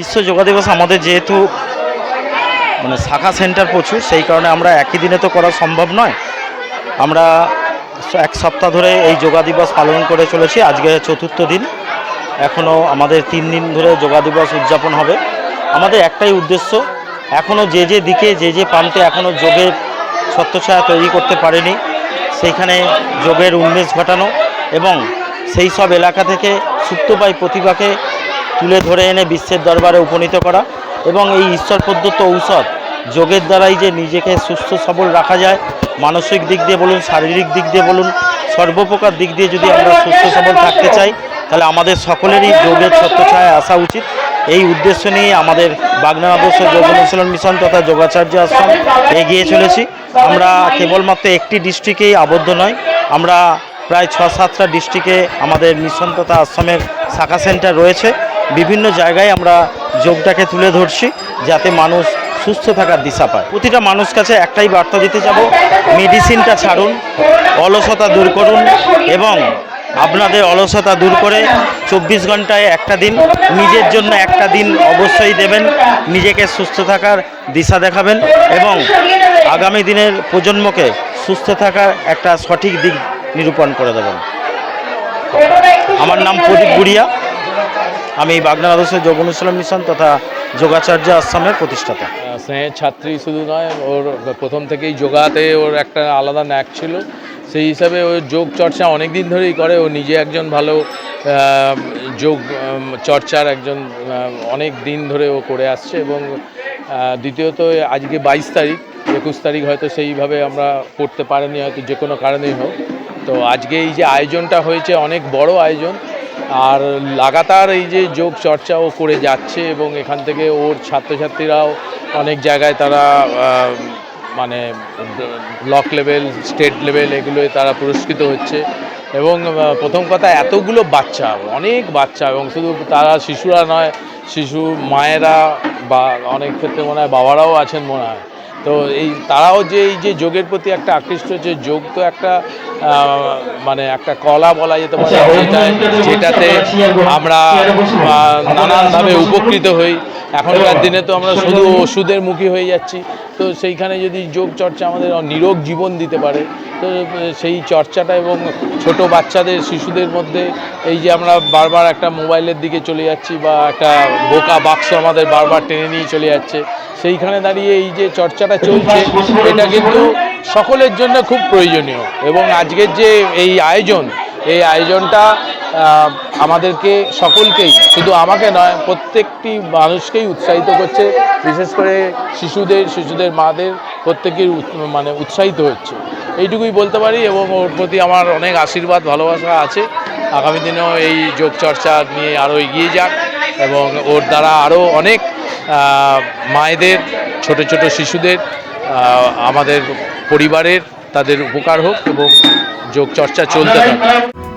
বিশ্ব যোগা দিবস আমাদের যেহেতু মানে শাখা সেন্টার প্রচুর, সেই কারণে আমরা একই দিনে তো করা সম্ভব নয়। আমরা এক সপ্তাহ ধরে এই যোগা দিবস পালন করে চলেছি, আজকে চতুর্থ দিন। এখনও আমাদের তিন দিন ধরে যোগা দিবস উদযাপন হবে। আমাদের একটাই উদ্দেশ্য, এখনও যে যে দিকে, যে যে প্রান্তে এখনও যোগের ছত্রছায়া তৈরি করতে পারেনি, সেইখানে যোগের উন্মেষ ঘটানো এবং সেই সব এলাকা থেকে সুপ্তপাই প্রতিভাকে তুলে ধরে এনে বিশ্বের দরবারে উপনীত করা এবং এই ঈশ্বর প্রদত্ত ঔষধ যোগের দ্বারাই যে নিজেকে সুস্থ সবল রাখা যায়, মানসিক দিক দিয়ে বলুন, শারীরিক দিক দিয়ে বলুন, সর্বপ্রকার দিক দিয়ে যদি আমরা সুস্থ সবল থাকতে চাই, তাহলে আমাদের সকলেরই যোগের ছত্রছায়ায় আসা উচিত। এই উদ্দেশ্য নিয়ে আমাদের বাগনা আদর্শ যোগ অনুশীলন মিশন তথা যোগাচার্য আশ্রম এগিয়ে চলেছি। আমরা কেবলমাত্র একটি ডিস্ট্রিক্টেই আবদ্ধ নয়, আমরা প্রায় ছ সাতটা ডিস্ট্রিক্টে আমাদের মিশন তথা আশ্রমের শাখা সেন্টার রয়েছে। বিভিন্ন জায়গায় আমরা যোগটাকে তুলে ধরছি যাতে মানুষ সুস্থ থাকার দিশা পায়। প্রতিটা মানুষ কাছে একটাই বার্তা দিতে যাব, মেডিসিনটা ছাড়ুন, অলসতা দূর করুন এবং আপনাদের অলসতা দূর করে চব্বিশ ঘন্টায় একটা দিন, নিজের জন্য একটা দিন অবশ্যই দেবেন, নিজেকে সুস্থ থাকার দিশা দেখাবেন এবং আগামী দিনের প্রজন্মকে সুস্থ থাকার একটা সঠিক দিক নিরূপণ করে দেবেন। আমার নাম প্রদীপ গুড়িয়া। আমি বাগনা আদর্শ যোগ অনুশীলন মিশন তথা যোগাচার্য আশ্রমের প্রতিষ্ঠাতা। স্নেহের ছাত্রী শুধু নয়, ওর প্রথম থেকেই যোগাতে ওর একটা আলাদা ন্যাক ছিল। সেই হিসাবে ও যোগ চর্চা অনেক দিন ধরেই করে, ও নিজে একজন ভালো যোগ চর্চার একজন অনেক দিন ধরে ও করে আসছে এবং দ্বিতীয়ত আজকে বাইশ তারিখ, একুশ তারিখ হয়তো সেইভাবে আমরা করতে পারিনি, হয়তো যে কোনো কারণেই হোক। তো আজকে এই যে আয়োজনটা হয়েছে, অনেক বড় আয়োজন আর লাগাতার এই যে যোগ চর্চা ও করে যাচ্ছে এবং এখান থেকে ওর ছাত্রছাত্রীরাও অনেক জায়গায় তারা মানে ব্লক লেভেল, স্টেট লেভেল এগুলোয় তারা পুরস্কৃত হচ্ছে। এবং প্রথম কথা, এতগুলো বাচ্চা, অনেক বাচ্চা এবং শুধু তারা শিশুরা নয়, শিশু মায়েরা বা অনেক ক্ষেত্রে মনে হয় বাবারাও আছেন মনে হয়। তো এই, তারাও যে, এই যে যোগের প্রতি একটা আকৃষ্ট হচ্ছে, যোগ তো একটা মানে একটা কলা বলা যেতে পারে যেটা- যেটাতে আমরা নানানভাবে উপকৃত হই। এখনকার দিনে তো আমরা শুধু ওষুধের মুখী হয়ে যাচ্ছি। তো সেইখানে যদি যোগ চর্চা আমাদের নিরোগ জীবন দিতে পারে তো সেই চর্চাটা এবং ছোট বাচ্চাদের শিশুদের মধ্যে এই যে আমরা বারবার একটা মোবাইলের দিকে চলে যাচ্ছি বা একটা বোকা বাক্স আমাদের বারবার টেনে নিয়ে চলে যাচ্ছে সেইখানে দাঁড়িয়ে এই যে চর্চাটা চলছে এটা কিন্তু সকলের জন্য খুব প্রয়োজনীয়। এবং আজকের যে এই আয়োজন, এই আয়োজনটা আমাদেরকে সকলকেই, শুধু আমাকে নয়, প্রত্যেকটি মানুষকেই উৎসাহিত করছে। বিশেষ করে শিশুদের শিশুদের মাদের প্রত্যেকের মানে উৎসাহিত হচ্ছে। এইটুকুই বলতে পারি এবং ওর প্রতি আমার অনেক আশীর্বাদ, ভালোবাসা আছে। আগামী দিনেও এই যোগ চর্চা নিয়ে আরও এগিয়ে যাক এবং ওর দ্বারা আরও অনেক মায়েদের, ছোট ছোট শিশুদের আমাদের পরিবারের তাদের উপকার হোক এবং যোগ চর্চা চলতে থাকে